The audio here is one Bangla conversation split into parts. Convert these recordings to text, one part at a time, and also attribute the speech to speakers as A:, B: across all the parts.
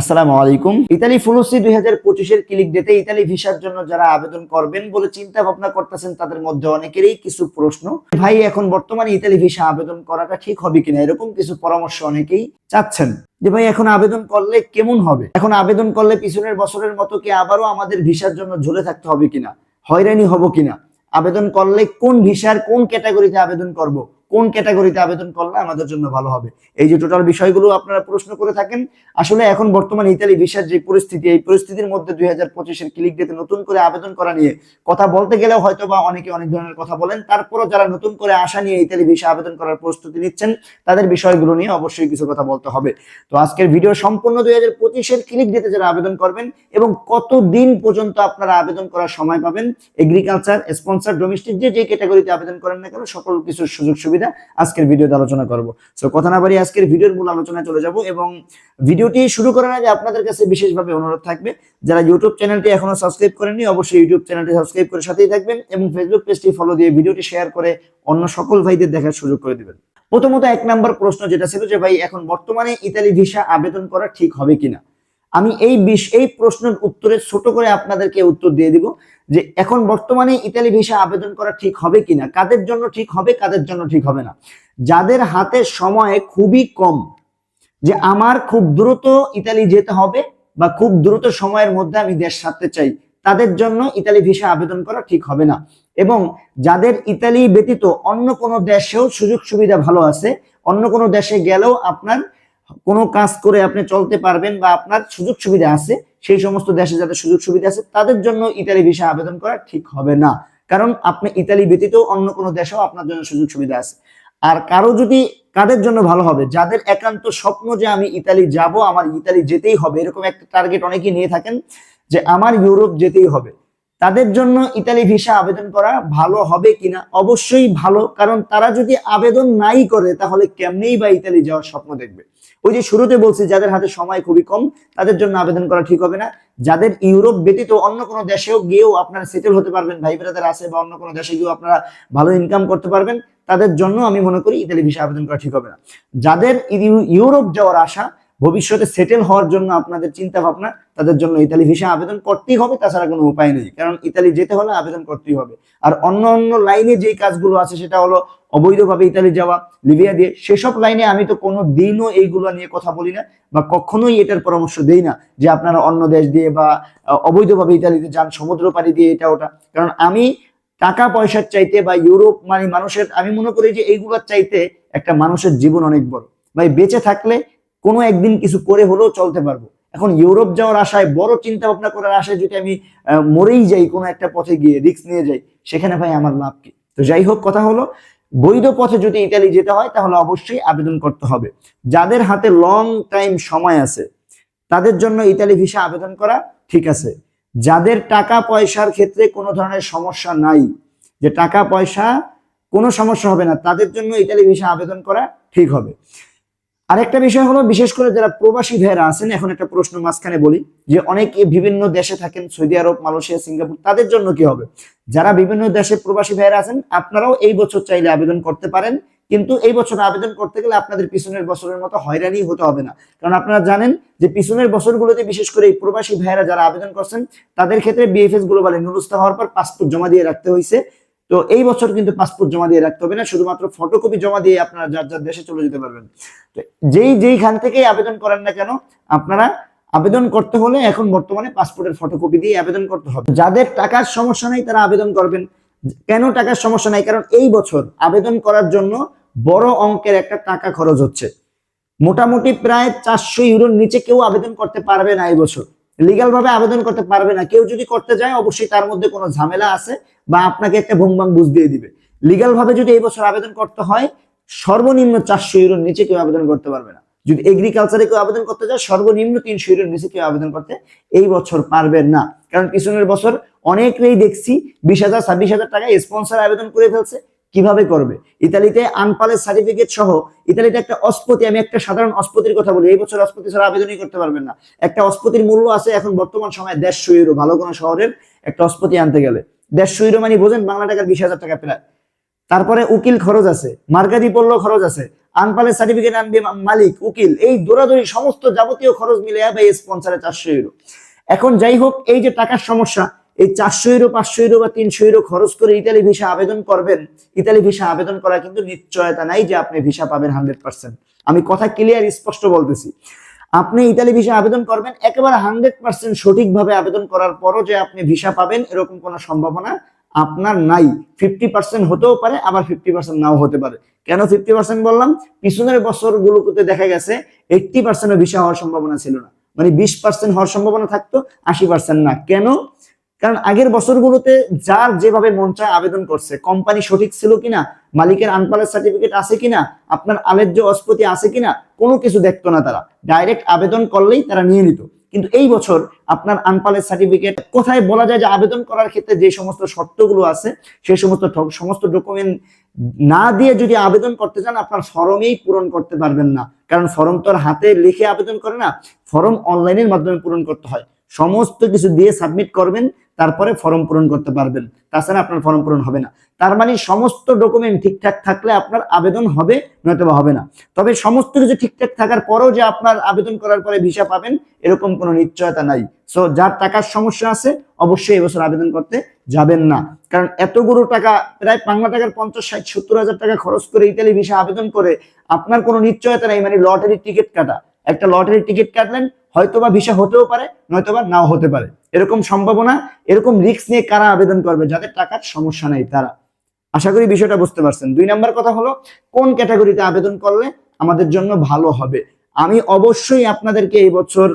A: আসসালামু আলাইকুম। ইতালি ফুলসি দুই হাজার পঁচিশের ক্লিক ডেতে ইতালি ভিসার জন্য যারা আবেদন করবেন বলে চিন্তা ভাবনা করতেছেন, তাদের মধ্যে অনেকেরই কিছু প্রশ্ন। ভাই, এখন বর্তমানে ইতালি ভিসা আবেদন করাটা ঠিক হবে কিনা? এরকম কিছু পরামর্শ অনেকেই চাচ্ছেন। যে ভাই, এখন আবেদন করলে কেমন হবে? এখন আবেদন করলে পিছনের বছরের মতো কি আবারও আমাদের ভিসার জন্য ঝুলে থাকতে হবে কিনা? হয়রানি হব কিনা? আবেদন করলে কোন ভিসার কোন ক্যাটাগরিতে আবেদন করব? কোন ক্যাটাগরিতে আবেদন করলে আমাদের জন্য ভালো হবে? এই যে টোটাল বিষয়গুলো আপনারা প্রশ্ন করে থাকেন। আসলে এখন বর্তমানে ইতালি ভিসার যে পরিস্থিতি, এই পরিস্থিতির মধ্যে দুই হাজার পঁচিশের ক্লিক ডেতে নতুন করে আবেদন করা নিয়ে কথা বলতে গেলেও হয়তো বা অনেকে অনেক ধরনের কথা বলেন। তারপরও যারা নতুন করে আশা নিয়ে ইতালি ভিসা আবেদন করার প্রস্তুতি নিচ্ছেন, তাদের বিষয়গুলো নিয়ে অবশ্যই কিছু কথা বলতে হবে। তো আজকের ভিডিও সম্পূর্ণ দুই হাজার পঁচিশের ক্লিক দিতে যারা আবেদন করবেন এবং কত দিন পর্যন্ত আপনারা আবেদন করার সময় পাবেন এগ্রিকালচার স্পন্সর ডোমেস্টিক যে যে ক্যাটাগরিতে আবেদন করেন না কেন, সকল কিছুর সুযোগ সুবিধা আজকের ভিডিওতে আলোচনা করব। সো কথা না বাড়ি আজকের ভিডিওর মূল আলোচনায় চলে যাব এবং ভিডিওটি শুরু করার আগে আপনাদের কাছে বিশেষভাবে অনুরোধ থাকবে, যারা ইউটিউব চ্যানেলটি এখনও সাবস্ক্রাইব করেননি, অবশ্যই ইউটিউব চ্যানেলটি সাবস্ক্রাইব করে সাথেই থাকবেন এবং ফেসবুক পেজটি ফলো দিয়ে ভিডিওটি শেয়ার করে অন্য সকল ভাইদের দেখার সুযোগ করে দিবেন। প্রথমত এক নম্বর প্রশ্ন যেটা ছিল যে, ভাই, এখন বর্তমানে ইতালি ভিসা আবেদন করা ঠিক হবে কিনা? আমি এই বিষ, এই প্রশ্নের উত্তরে ছোট করে আপনাদেরকে উত্তর দিয়ে দিব। যে এখন বর্তমানে ইতালি ভিসা আবেদন করা ঠিক হবে কিনা, কাদের জন্য ঠিক হবে, কাদের জন্য ঠিক হবে না। যাদের হাতে সময় খুবই কম, যে আমার খুব দ্রুত ইতালি যেতে হবে বা খুব দ্রুত সময়ের মধ্যে আমি দেশ ছাড়তে চাই, তাদের জন্য ইতালি ভিসা আবেদন করা ঠিক হবে না। এবং যাদের ইতালি ব্যতীত অন্য কোনো দেশেও সুযোগ সুবিধা ভালো আছে, অন্য কোনো দেশে গেলেও আপনার কোনো কাজ করে আপনি চলতে পারবেন বা আপনার সুযোগ সুবিধা আছে সেই সমস্ত দেশে যাদের সুযোগ সুবিধা আছে, তাদের জন্য ইতালি ভিসা আবেদন করা ঠিক হবে না। কারণ আপনি ইতালি ব্যতীত অন্য কোনো দেশেও আপনার জন্য সুযোগ সুবিধা আছে। আর কারও যদি কাদের জন্য ভালো হবে, যাদের একান্ত স্বপ্ন যে আমি ইতালি যাব, আমার ইতালি যেতেই হবে, এরকম একটা টার্গেট অনেকেই নিয়ে থাকেন যে আমার ইউরোপ যেতেই হবে। তাদের জন্য ইতালি ভিসা আবেদন করা ভালো হবে কিনা? অবশ্যই ভালো। কারণ তারা যদি আবেদন নাই করে, তাহলে কেমনেই বা ইতালি যাওয়ার স্বপ্ন দেখবে? ওই যে শুরুতে বলছি, যাদের হাতে সময় খুবই কম, তাদের জন্য আবেদন করা ঠিক হবে না। যাদের ইউরোপ ব্যতীত অন্য কোনো দেশেও গিয়েও আপনারা সেটেল হতে পারবেন, ভাই ব্রাদার আছে বা অন্য কোনো দেশে গিয়েও আপনারা ভালো ইনকাম করতে পারবেন, তাদের জন্য আমি মনে করি ইতালি ভিসা আবেদন করা ঠিক হবে না। যাদের ইউরোপ যাওয়ার আশা ভবিষ্যতে সেটেল হওয়ার জন্য আপনাদের চিন্তা ভাবনা তাদের জন্য ইতালি ভিসা আবেদন করতেই হবে, তাছাড়া কোনো উপায় নেই। কারণ ইতালি যেতে হলে আবেদন করতেই হবে। আর অন্য অন্য লাইনে যেই কাজগুলো আছে, সেটা হলো অবৈধভাবে ইতালি যাওয়া লিবিয়া দিয়ে, সেসব লাইনে আমি তো কোনো দিনও এইগুলো নিয়ে কথা বলি না বা কখনোই এটার পরামর্শ দেই না যে আপনারা অন্য দেশ দিয়ে বা অবৈধভাবে ইতালিতে যান, সমুদ্র পাড়ি দিয়ে এটা ওটা। কারণ আমি টাকা পয়সার চাইতে বা ইউরোপ মানে মানুষের, আমি মনে করি যে এইগুলোর চাইতে একটা মানুষের জীবন অনেক বড়। ভাই, বেঁচে থাকলে কোনো একদিন কিছু করে হলেও চলতে পারব। এখন ইউরোপ যাওয়ার আশায়, বড় চিন্তা ভাবনা করার আশায় যদি আমি মরেই যাই কোনো একটা পথে গিয়ে, রিস্ক নিয়ে যাই, সেখানে ভাই আমার লাভ কি? তো যাই হোক, কথা হলো, বৈধ পথে যদি ইতালি যেতে হয়, তাহলে অবশ্যই আবেদন করতে হবে। যাদের হাতে লং টাইম সময় আছে, তাদের জন্য ইতালি ভিসা আবেদন করা ঠিক আছে। যাদের টাকা পয়সার ক্ষেত্রে কোনো ধরনের সমস্যা নাই, যে টাকা পয়সা কোনো সমস্যা হবে না, তাদের জন্য ইতালি ভিসা আবেদন করা ঠিক হবে। আরেকটা বিষয় হলো, বিশেষ করে যারা প্রবাসী ভাইয়েরা আছেন, এখন একটা প্রশ্ন মাঝখানে বলি, যে অনেকে বিভিন্ন দেশে থাকেন, সৌদি আরব, মালয়েশিয়া, সিঙ্গাপুর, তাদের জন্য কি হবে? যারা বিভিন্ন দেশে প্রবাসী ভাইয়েরা আছেন, আপনারাও এই বছর চাইলে আবেদন করতে পারেন, কিন্তু এই বছর আবেদন করতে গেলে আপনাদের পিছনের বছরের মতো হয়রানি হতে হবে না। কারণ আপনারা জানেন যে পিছনের বছরগুলোতে বিশেষ করে এই প্রবাসী ভাইয়েরা যারা আবেদন করছেন, তাদের ক্ষেত্রে বিএফএস গ্লোবালে নুরুস্তা হওয়ার পর পাসপোর্ট জমা দিয়ে রাখতে হয়েছে তো এই বছর কিন্তু পাসপোর্ট জমা দিয়ে রাখতে হবে না, শুধুমাত্র ফটোকপি জমা দিয়ে আপনারা যার যার দেশে চলে যেতে পারবেন। তো যেই যেইখান থেকেই আবেদন করেন না কেন, আপনারা আবেদন করতে হলে এখন বর্তমানে পাসপোর্টের ফটোকপি দিয়ে আবেদন করতে হবে। যাদের টাকার সমস্যা নেই, তারা আবেদন করবেন। কেন টাকার সমস্যা নাই? কারণ এই বছর আবেদন করার জন্য বড় অঙ্কের একটা টাকা খরচ হচ্ছে। মোটামুটি প্রায় চারশো ইউরোর নিচে কেউ আবেদন করতে পারবে না এই বছর। লিগাল ভাবে আবেদন করতে পারবে না। কেউ যদি করতে যায়, অবশ্যই তার মধ্যে কোনো ঝামেলা আছে বা আপনাকে একটা ভুংবাং বুঝ দিয়ে দিবে। লিগাল ভাবে যদি এই বছর আবেদন করতে হয়, সর্বনিম্ন চারশো ইউরোর নিচে কেউ আবেদন করতে পারবে না। যদি এগ্রিকালচারে কেউ আবেদন করতে যায়, সর্বনিম্ন তিনশো ইউরোর নিচে কেউ আবেদন করতে এই বছর পারবেন না। কারণ পিছনের বছর অনেকেই দেখছি, বিশ হাজার, ছাব্বিশ হাজার টাকা স্পন্সর আবেদন করে ফেলছে। কীভাবে করবে? ইতালিতে আনপালের সার্টিফিকেট সহ ইতালিতে একটা অস্পতি, আমি একটা সাধারণ অস্পতির কথা বলি, এই বছর অস্পতি ছাড়া আবেদনই করতে পারবেন না। একটা অস্পতির মূল্য আছে এখন বর্তমান সময়ে দেড়শো ইউরো ভালো কোনো শহরের একটা অস্পতি আনতে গেলে। দেড়শো ইউরো মানে বোঝেন বাংলা টাকার বিশ হাজার টাকা প্রায়। তারপরে উকিল খরচ আছে মার্কারি পড়ল খরচ আছে আনপালের সার্টিফিকেট আনবে মালিক, উকিল, এই দৌড়াদৌড়ি সমস্ত যাবতীয় খরচ মিলে ভাই স্পন্সারে চারশো ইউরো এখন যাই হোক, এই যে টাকার সমস্যা এই চারশো ইউরো পাঁচশো ইউরো বা তিনশো ইউরো খরচ করে ইতালি ভিসা আবেদন করবেন ইতালি ভিসা আবেদন করা কিন্তু নিশ্চয়তা নাই যে আপনি ভিসা পাবেন হান্ড্রেড পার্সেন্ট আমি কথা ক্লিয়ার স্পষ্ট বলতেছি। আপনি ইতালি ভিসা আবেদন করবেন, একেবারে হান্ড্রেড পার্সেন্ট সঠিকভাবে আবেদন করার পরও যে আপনি ভিসা পাবেন, এরকম কোনো সম্ভাবনা আপনার নাই। ফিফটি পার্সেন্ট হতেও পারে, আবার ফিফটি পার্সেন্ট নাও হতে পারে। কেন ফিফটি পার্সেন্ট বললাম? পিছনের বছরগুলোতে দেখা গেছে এইটটি পার্সেন্টও ভিসা হওয়ার সম্ভাবনা ছিল না। মানে বিশ পার্সেন্ট হওয়ার সম্ভাবনা থাকতো, আশি পার্সেন্ট না। কেন? কারণ আগের বছরগুলোতে যার যেভাবে মন চায় আবেদন করছে কোম্পানি সঠিক ছিল কিনা, মালিকের আনপালের সার্টিফিকেট আছে কিনা, আপনার আলেজ্য অস্পতি আছে কিনা, কোনো কিছু দেখতো না তারা। ডাইরেক্ট আবেদন করলেই তারা নিয়ে নিত। কিন্তু এই বছর আপনার আনপালের সার্টিফিকেট কোথায় বলা যায় যে আবেদন করার ক্ষেত্রে যে সমস্ত শর্তগুলো আছে সেই সমস্ত সমস্ত ডকুমেন্ট না দিয়ে যদি আবেদন করতে চান, আপনার ফর্মেই পূরণ করতে পারবেন না। কারণ ফর্ম তো হাতে লিখে আবেদন করে না, ফর্ম অনলাইনের মাধ্যমে পূরণ করতে হয়। সমস্ত কিছু দিয়ে সাবমিট করবেন, তারপরে ফর্ম পূরণ করতে পারবেন। তাছাড়া আপনার ফর্ম পূরণ হবে না। তার মানে সমস্ত ডকুমেন্ট ঠিকঠাক থাকলে আপনার আবেদন হবে নয়তো হবে না। তবে সমস্ত কিছু ঠিকঠাক থাকার পরেও যে আপনার আবেদন করার পরে ভিসা পাবেন, এরকম কোনো নিশ্চয়তা নাই। সো যার টাকার সমস্যা আছে, অবশ্যই এবছর আবেদন করতে যাবেন না। কারণ এতগুলো টাকা, প্রায় বাংলা টাকার পঞ্চাশ, ষাট, সত্তর হাজার টাকা খরচ করে ইতালি ভিসা আবেদন করে, আপনার কোনো নিশ্চয়তা নাই। মানে লটারির টিকিট কাটা। একটা লটারির টিকিট কাটলেন, হয়তোবা ভিসা হতেও পারে, নয়তোবা নাও হতে পারে। এরকম সম্ভাবনা, এরকম রিস্ক নিয়ে কারা আবেদন করবে? যাদের টাকার সমস্যা নেই তারা। আশা করি বিষয়টা বুঝতে পারছেন। দুই নাম্বার কথা হলো, কোন ক্যাটাগরিতে আবেদন করলে আমাদের জন্য ভালো হবে? আমি অবশ্যই আপনাদেরকে এই বছর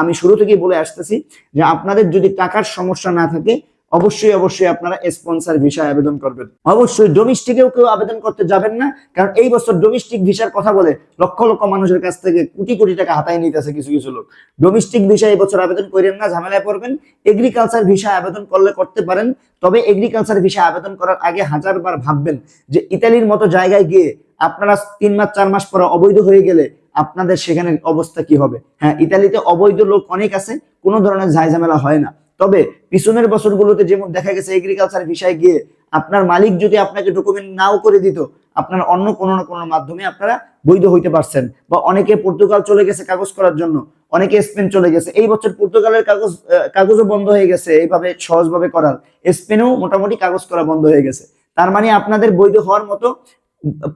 A: আমি শুরু থেকেই বলে আসতেছি যে আপনাদের যদি টাকার সমস্যা না থাকে অবশ্যই অবশ্যই আপনারা স্পন্সর ভিসা আবেদন করবেন। অবশ্যই ডোমেস্টিকেও কেউ আবেদন করতে যাবেন না, কারণ এই বছর ডোমেস্টিক ভিসার কথা বলে লক্ষ লক্ষ মানুষের কাছ থেকে কোটি কোটি টাকা হাতায় নিতেছে কিছু কিছু লোক। ডোমেস্টিক ভিসা এই বছর আবেদন করেন না, ঝামেলায় পড়বেন। এগ্রিকালচার ভিসা আবেদন করলে করতে পারেন, তবে এগ্রিকালচার ভিসা আবেদন করার আগে হাজার বার ভাববেন যে ইতালির মতো জায়গায় গিয়ে আপনারা তিন মাস, চার মাস পরে অবৈধ হয়ে গেলে আপনাদের সেখানে অবস্থা কি হবে? হ্যাঁ ইতালিতে অবৈধ লোক অনেক আছে, কোনো ধরনের ঝামেলা হয় না। তবে পিছনের বছরগুলোতে যেমন দেখা গেছে এগ্রিকালচার ভিসায় গিয়ে আপনার মালিক যদি আপনাকে ডকুমেন্ট নাও করে দিত, আপনার অন্য কোনো না কোনো মাধ্যমে আপনারা বৈধ হইতে পারছেন বা অনেকে পর্তুগাল চলে গেছে কাগজ করার জন্য, অনেকে স্পেন চলে গেছে। এই বছর পর্তুগালের কাগজ কাগজও বন্ধ হয়ে গেছে, এইভাবে সহজভাবে করার। স্পেনেও মোটামুটি কাগজ করা বন্ধ হয়ে গেছে। তার মানে আপনাদের বৈধ হওয়ার মতো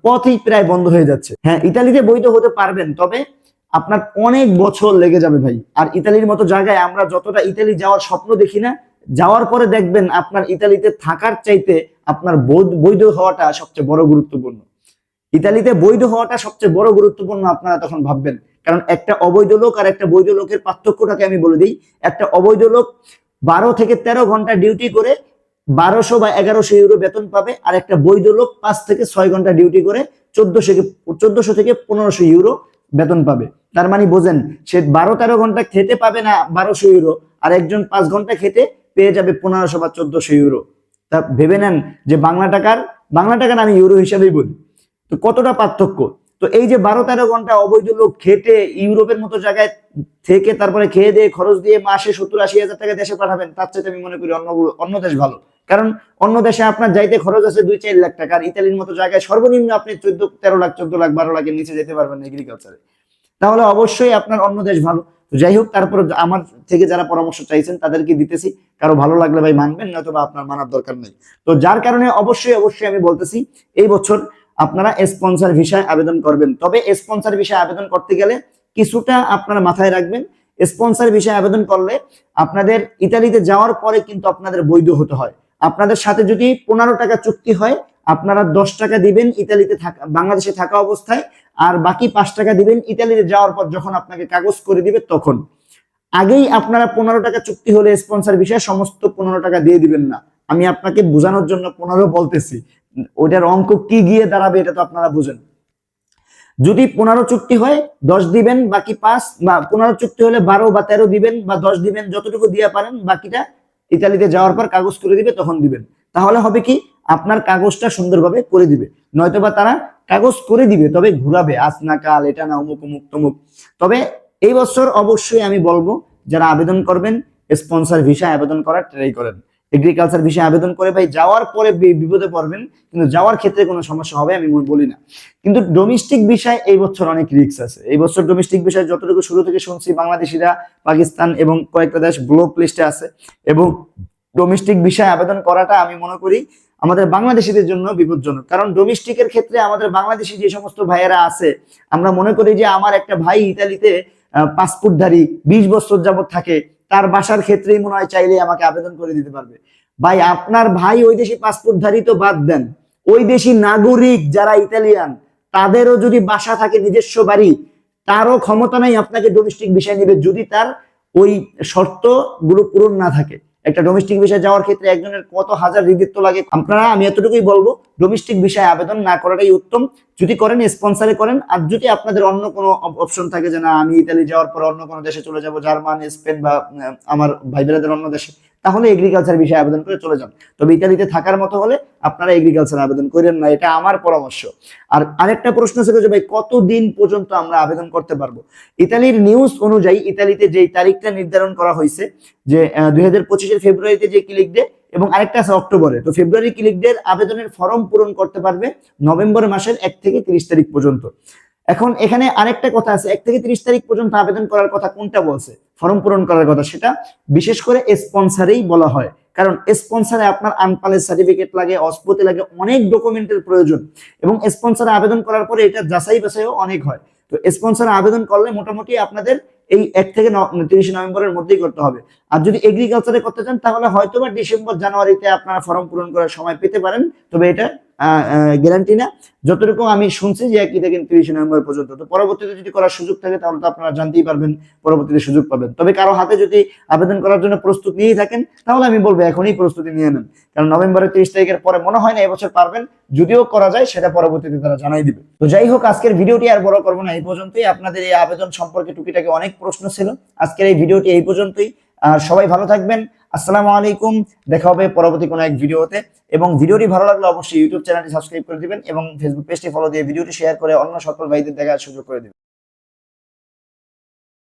A: পথই প্রায় বন্ধ হয়ে যাচ্ছে। হ্যাঁ ইতালিতে বৈধ হতে পারবেন, তবে আপনার অনেক বছর লেগে যাবে ভাই। আর ইতালির মতো জায়গায় আমরা যতটা ইতালি যাওয়ার স্বপ্ন দেখি না, যাওয়ার পরে দেখবেন আপনার ইতালিতে থাকার চাইতে আপনার বৈধ- হওয়াটা সবচেয়ে বড় গুরুত্বপূর্ণ। ইতালিতে বৈধ হওয়াটা সবচেয়ে বড় গুরুত্বপূর্ণ আপনারা তখন ভাববেন। কারণ একটা অবৈধ লোক আর একটা বৈধ লোকের পার্থক্যটাকে আমি বলে দিই। একটা অবৈধ লোক বারো থেকে তেরো ঘণ্টা ডিউটি করে বারোশো বা এগারোশো ইউরো বেতন পাবে, আর একটা বৈধ লোক পাঁচ থেকে ছয় ঘণ্টা ডিউটি করে চোদ্দশো চোদ্দশো থেকে পনেরোশো ইউরো বেতন পাবে। তার মানে বোঝেন, সে বারো তেরো ঘণ্টা খেতে পাবে না বারোশো ইউরো আর একজন পাঁচ ঘণ্টা খেতে পেয়ে যাবে পনেরোশো বা চোদ্দশো ইউরো তা ভেবে নেন যে বাংলা টাকার বাংলা টাকার আমি ইউরো হিসাবেই বলি। তো কতটা পার্থক্য? তো এই যে বারো তেরো ঘণ্টা অবৈধ লোক খেটে ইউরোপের মতো জায়গায় থেকে তারপরে খেয়ে দিয়ে খরচ দিয়ে মাসে সত্তর আশি হাজার টাকা দেশে পাঠাবেন, তার চাইতে আমি মনে করি অন্য অন্য দেশ ভালো। কারণ অন্য দেশে আপনার যাইতে খরচ আছে দুই চার লাখ টাকা, আর ইতালির মতো জায়গায় সর্বনিম্ন আপনি চোদ্দ, তেরো লাখ, চোদ্দ লাখ, বারো লাখের নিচে যেতে পারবেন এগ্রিকালচারে তাহলে অবশ্যই আপনার অন্য দেশ ভালো। যাই হোক, তারপর আমার থেকে যারা পরামর্শ চাইছেন, তাদেরকে দিতেছি। কারও ভালো লাগলে ভাই মানবেন নয়তো বা আপনার মানার দরকার নেই। তো যার কারণে অবশ্যই অবশ্যই আমি বলতেছি, এই বছর আপনারা স্পন্সর ভিসায় আবেদন করবেন। তবে স্পন্সর ভিসায় আবেদন করতে গেলে কিছুটা আপনারা মাথায় রাখবেন। স্পন্সর ভিসায় আবেদন করলে আপনাদের ইতালিতে যাওয়ার পরে কিন্তু আপনাদের বৈধ হতে হয়। আপনাদের সাথে যদি পনেরো টাকা চুক্তি হয়, আপনারা দশ টাকা দিবেন ইতালিতে থাকা, বাংলাদেশে থাকা অবস্থায়, আর বাকি পাঁচ টাকা দিবেন ইতালিতে যাওয়ার পর যখন আপনাকে কাগজ করে দিবে তখন। আগেই আপনারা পনেরো টাকা চুক্তি হলে স্পন্সর বিষয়ে সমস্ত পনেরো টাকা দিয়ে দিবেন না। আমি আপনাকে বোঝানোর জন্য পনেরো বলতেছি। ওইটার অঙ্ক কি গিয়ে দাঁড়াবে এটা তো আপনারা বুঝেন। যদি পনেরো চুক্তি হয়, দশ দিবেন, বাকি পাঁচ বা পনেরো চুক্তি হলে বারো বা তেরো দিবেন বা দশ দিবেন, যতটুকু দিয়ে পারেন, বাকিটা ইতালিতে যাওয়ার পর কাগজ করে দিবে, তখন দিবেন। তাহলে হবে কি? আপনার কাগজটা সুন্দরভাবে করে দিবে। নয়তোবা তারা কাগজ করে দিবে, তবে ঘুরাবে। আজ না কাল, এটা না অমুক অমুক, তমুক। তবে এই বছর অবশ্যই আমি বলব, যারা আবেদন করবেন, স্পন্সর ভিসা আবেদন করার ট্রাই করেন। এগ্রিকালচার বিষয়ে আবেদন করে ভাই, যাওয়ার পরে বিপদে পড়বেন, কিন্তু যাওয়ার ক্ষেত্রে কোনো সমস্যা হবে, আমি বলি না। কিন্তু ডোমেস্টিক বিষয় এই বছর অনেক রিস্ক আছে। এই বছর ডোমেস্টিক বিষয় যতটুকু শুরু থেকে শুনছি, বাংলাদেশিরা, পাকিস্তান এবং কয়েকটা দেশ ব্লক লিস্টে আছে। এবং ডোমেস্টিক বিষয়ে আবেদন করাটা আমি মনে করি আমাদের বাংলাদেশিদের জন্য বিপজ্জনক। কারণ ডোমেস্টিকের ক্ষেত্রে আমাদের বাংলাদেশি যে সমস্ত ভাইয়েরা আছে, আমরা মনে করি যে আমার একটা ভাই ইতালিতে পাসপোর্টধারী বিশ বছর যাবত থাকে তার বাসার ক্ষেত্রেই মনে হয় চাইলে আমাকে আবেদন করে দিতে পারবে। ভাই, আপনার ভাই ওই দেশি পাসপোর্টধারী তো বাদ দেন। ওই দেশি নাগরিক যারা ইতালিয়ান, তাদেরও যদি বাসা থাকে নিজস্ব বাড়ি, তারও ক্ষমতা নাই আপনাকে ডোমেস্টিক বিষয় নেবে যদি তার ওই শর্তগুলো পূরণ না থাকে। একটা ডোমেস্টিক ভিসায় যাওয়ার ক্ষেত্রে একজনের কত হাজার রিদিত্ব লাগে আপনারা, আমি এতটুকুই বলব ডোমেস্টিক বিষয়ে আবেদন না করাটাই উত্তম। যদি করেন স্পন্সারে করেন, আর যদি আপনাদের অন্য কোনো অপশন থাকে যে না, আমি ইতালি যাওয়ার পর অন্য কোনো দেশে চলে যাব, জার্মান, স্পেন বা আমার ভাই অন্য দেশে তাহলে এগ্রিকালচার বিষয়ে আবেদন করে চলে যান। তবে ইতালিতে থাকার মতো হলে আপনারা এগ্রিকালচার আবেদন করেন না, এটা আমার পরামর্শ। আর আরেকটা প্রশ্ন ছিল যে ভাই, কতদিন পর্যন্ত আমরা আবেদন করতে পারব? ইতালির নিউজ অনুযায়ী ইতালিতে যে তারিখটা নির্ধারণ করা হয়েছে, যে দুই হাজার পঁচিশের ফেব্রুয়ারিতে যে ক্লিক ডে এবং আরেকটা আছে অক্টোবরে। তো ফেব্রুয়ারি ক্লিক ডে আবেদনের ফর্ম পূরণ করতে পারবে নভেম্বর মাসের এক থেকে তিরিশ তারিখ পর্যন্ত। এখন এখানে আরেকটা কথা আছে, এক থেকে তিরিশ তারিখ পর্যন্ত আবেদন করার কথা কোনটা বলছে? ফর্ম পূরণ করার কথা, সেটা বিশেষ করে স্পন্সারেই বলা হয়। কারণ স্পন্সারে আপনার আনপালের সার্টিফিকেট লাগে, অস্পতি লাগে, অনেক ডকুমেন্টের প্রয়োজন। এবং স্পন্সারে আবেদন করার পরে এটা যাচাই বাছাইও অনেক হয়। তো স্পন্সারে আবেদন করলে মোটামুটি আপনাদের এই এক থেকে তিরিশে নভেম্বরের মধ্যেই করতে হবে। আর যদি এগ্রিকালচারে করতে চান, তাহলে হয়তো বা ডিসেম্বর, জানুয়ারিতে আপনারা ফর্ম পূরণ করার সময় পেতে পারেন। তবে এটা গ্যারান্টি না। যতটুকু আমি শুনছি যে একই থেকে তিরিশে নভেম্বর পর্যন্ত, তো পরবর্তীতে যদি করার সুযোগ থাকে, তাহলে তো আপনারা জানতেই পারবেন, পরবর্তীতে সুযোগ পাবেন। তবে কারও হাতে যদি আবেদন করার জন্য প্রস্তুত নিয়েই থাকেন, তাহলে আমি বলব এখনই প্রস্তুতি নিয়ে নেন। কারণ নভেম্বরের তিরিশ তারিখের পরে মনে হয় না এবছর পারবেন, যদিও করা যায়, সেটা পরবর্তীতে তারা জানাই দিবে। তো যাই হোক, আজকের ভিডিওটি আর বড় করব না, এই পর্যন্তই। আপনাদের এই আবেদন সম্পর্কে টুকিটাকে অনেক প্রশ্ন ছিল। আজকের এই ভিডিওটি এই পর্যন্তই। আর সবাই ভালো থাকবেন। আসসালামু আলাইকুম। দেখা হবে পরবর্তী কোনো এক ভিডিওতে। এবং ভিডিওটি ভালো লাগলে অবশ্যই ইউটিউব চ্যানেলটি সাবস্ক্রাইব করে দিবেন এবং ফেসবুক পেজটি ফলো দিয়ে ভিডিওটি শেয়ার করে অন্য সকল ভাইদের দেখার সুযোগ করে দিবেন।